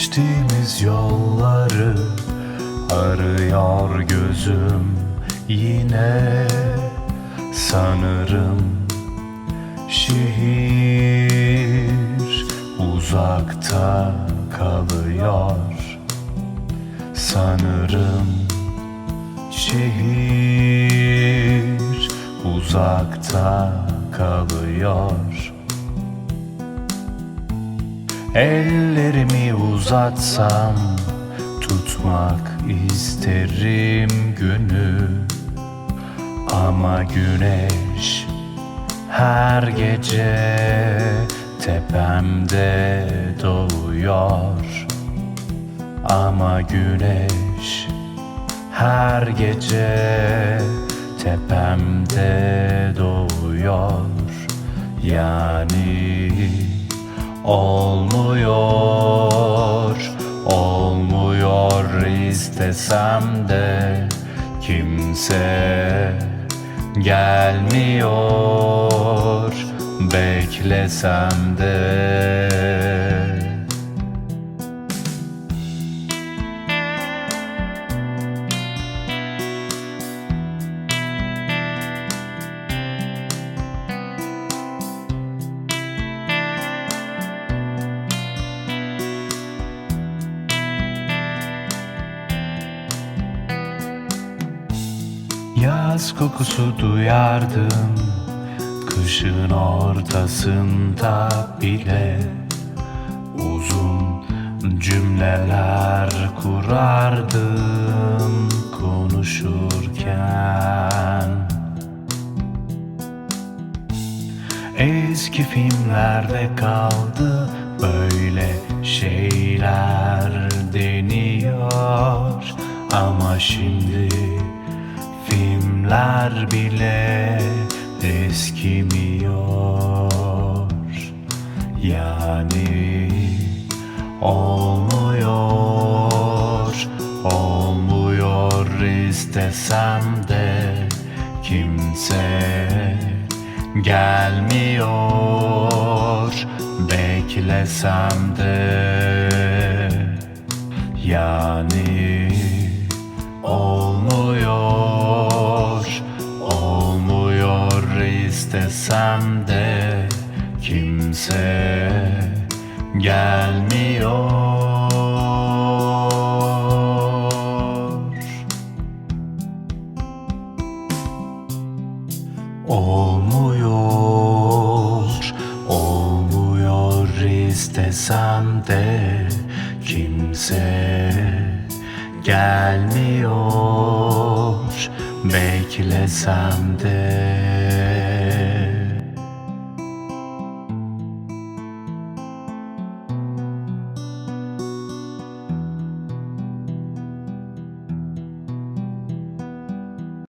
sensiz yolları Arıyor gözüm yine. Sanırım şehir uzakta kalıyor. Sanırım şehir uzakta kalıyor Ellerimi uzatsam tutmak isterim günü. Ama güneş her gece tepemde doğuyor. Ama güneş her gece tepemde doğuyor. Yani olmuyor istesem de Kimse gelmiyor. Beklesem de Yaz kokusu duyardım Kışın ortasında bile. Uzun cümleler kurardım konuşurken. Eski filmlerde kaldı böyle şeyler deniyor. Ama şimdi filmler bile eskimiyor. Yani olmuyor, olmuyor istesem de kimse gelmiyor. Beklesem de yani olmuyor istesem de kimse gelmiyor. Olmuyor, olmuyor istesem de kimse gelmiyor. Beklesem de